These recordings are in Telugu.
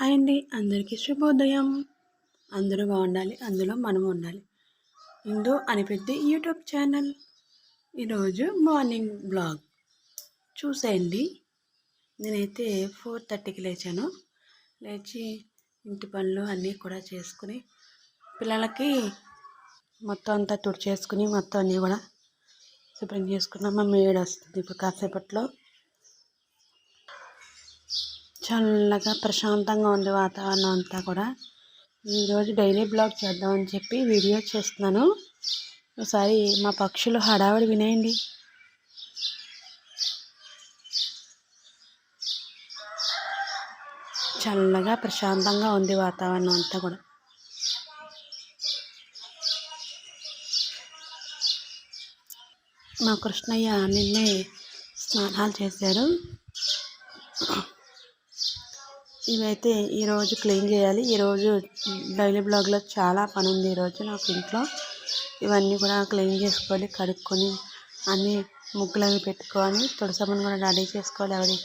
హాయ్ అండి. అందరికీ శుభోదయం. అందరూ బాగుండాలి. అందులో మనం ఉండాలి. హిందూ అనిపెద్ది యూట్యూబ్ ఛానల్. ఈరోజు మార్నింగ్ బ్లాగ్. చూసేయండి. నేనైతే ఫోర్ థర్టీకి లేచాను. లేచి ఇంటి పనులు అన్నీ కూడా చేసుకుని పిల్లలకి మొత్తం అంతా తుడిచేసుకుని మొత్తం అన్నీ కూడా శుభ్రం చేసుకున్నాం. మా మేడ్ వస్తుంది ఇప్పుడు కాసేపట్లో. చల్లగా ప్రశాంతంగా ఉంది వాతావరణం అంతా కూడా. ఈరోజు డైలీ బ్లాగ్ చేద్దామని చెప్పి వీడియో చేస్తున్నాను. ఒకసారి మా పక్షులు హడావిడి వినేయండి. చల్లగా ప్రశాంతంగా ఉంది వాతావరణం అంతా కూడా. మా కృష్ణయ్య నిన్నే స్నానాలు చేశారు. ఇవైతే ఈరోజు క్లీన్ చేయాలి. ఈరోజు డైలీ బ్లాగ్లో చాలా పని ఉంది ఈరోజు నాకు ఇంట్లో. ఇవన్నీ కూడా క్లీన్ చేసుకొని కడుక్కొని అన్నీ ముగ్గులు అవి పెట్టుకొని తులసమ్మని కూడా రెడీ చేసుకోవాలి. అవి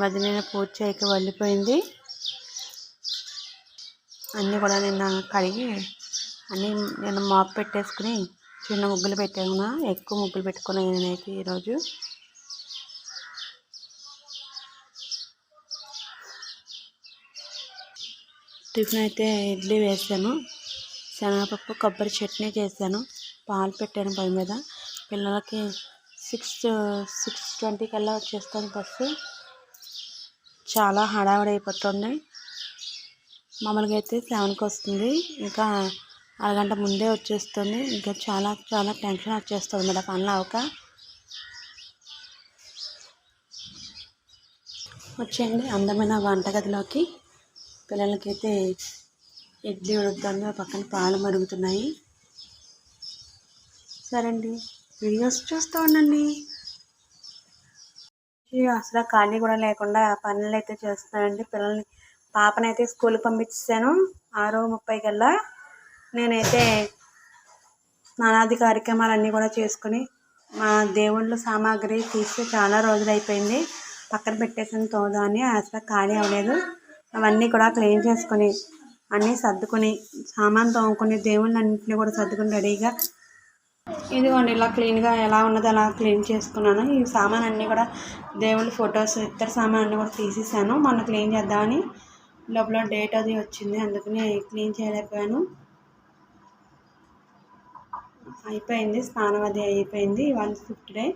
మధ్య నేను పూజ చేయక వెళ్ళిపోయింది. అన్నీ కూడా నిన్న కడిగి అన్నీ నేను మాప్ పెట్టేసుకుని చిన్న ముగ్గులు పెట్టాను. ఎక్కువ ముగ్గులు పెట్టుకున్నాను నేనైతే ఈరోజు టిఫిన్ అయితే ఇడ్లీ వేసాను. శనగపప్పు కొబ్బరి చట్నీ చేశాను. పాలు పెట్టాను పై మీద. పిల్లలకి సిక్స్ సిక్స్ ట్వంటీ కల్లా వచ్చేస్తాను బస్సు. చాలా హడావిడి అయిపోతుంది. మామూలుగా అయితే సెవెన్కి వస్తుంది. ఇంకా అరగంట ముందే వచ్చేస్తుంది. ఇంకా చాలా చాలా టెన్షన్ వచ్చేస్తుంది మేడం. పనులు అవక వచ్చేయండి అందమైన వంటగదిలోకి. పిల్లలకైతే ఇడ్లీ ఉడుకుతాను పక్కన పాలు మరుగుతున్నాయి. సరే అండి వీడియోస్ చూస్తూ ఉండండి. అసలు ఖాళీ కూడా లేకుండా పనులు అయితే చేస్తున్నానండి. పిల్లల్ని పాపనైతే స్కూల్కి పంపించాను ఆరు ముప్పై కల్లా. నేనైతే స్నానాది కార్యక్రమాలన్నీ కూడా చేసుకుని మా దేవుళ్ళ సామాగ్రి తీసి చాలా రోజులు అయిపోయింది పక్కన పెట్టేసిన తోదాన్ని అసలు ఖాళీ అవ్వలేదు. అవన్నీ కూడా క్లీన్ చేసుకొని అన్నీ సర్దుకొని సామాన్ తోముకుని దేవుళ్ళన్నింటినీ కూడా సర్దుకుని రెడీగా ఇదిగోండి ఇలా క్లీన్గా ఎలా ఉన్నదో అలా క్లీన్ చేసుకున్నాను. ఈ సామాన్ అన్నీ కూడా దేవుళ్ళ ఫొటోస్ ఇతర సామాన్ అన్నీ కూడా తీసేసాను. మొన్న క్లీన్ చేద్దామని లోపల డేట్ అది వచ్చింది అందుకని క్లీన్ చేయలేకపోయాను. అయిపోయింది స్నానం అది అయిపోయింది. One fifty day.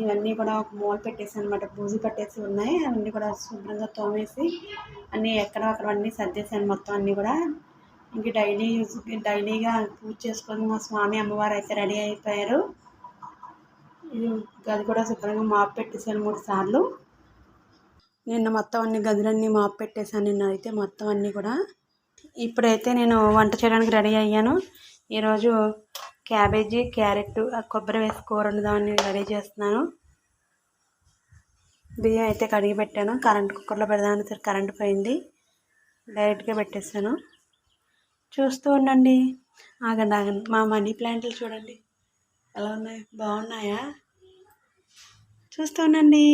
ఇవన్నీ కూడా ఒక మూల పెట్టేసి అనమాట బూజు పట్టేసి ఉన్నాయి. అవన్నీ కూడా శుభ్రంగా తోమేసి అన్నీ ఎక్కడ అక్కడ అన్నీ సర్దేశాను మొత్తం అన్నీ కూడా. ఇంక డైలీ యూజ్ డైలీగా పూజ చేసుకొని మా స్వామి అమ్మవారు అయితే రెడీ అయిపోయారు. గది కూడా శుభ్రంగా మాప్ పెట్టేశాను మూడు సార్లు. నిన్న మొత్తం అన్ని గదులన్నీ మాప్ పెట్టేశాను. నిన్న అయితే మొత్తం అన్నీ కూడా. ఇప్పుడైతే నేను వంట చేయడానికి రెడీ అయ్యాను. ఈరోజు క్యాబేజీ క్యారెట్ కొబ్బరి వేసి కూర వండుదామని రెడీ చేస్తున్నాను. బియ్యం అయితే కడిగి పెట్టాను. కరెంట్ కుక్కర్లో పెడదామని సరే కరెంట్ పోయింది. డైరెక్ట్గా పెట్టేసాను చూస్తూ ఉండండి. ఆగండి ఆగండి. మా మనీ ప్లాంట్లు చూడండి. ఎలా ఉన్నాయి? బాగున్నాయా? చూస్తూ ఉండండి.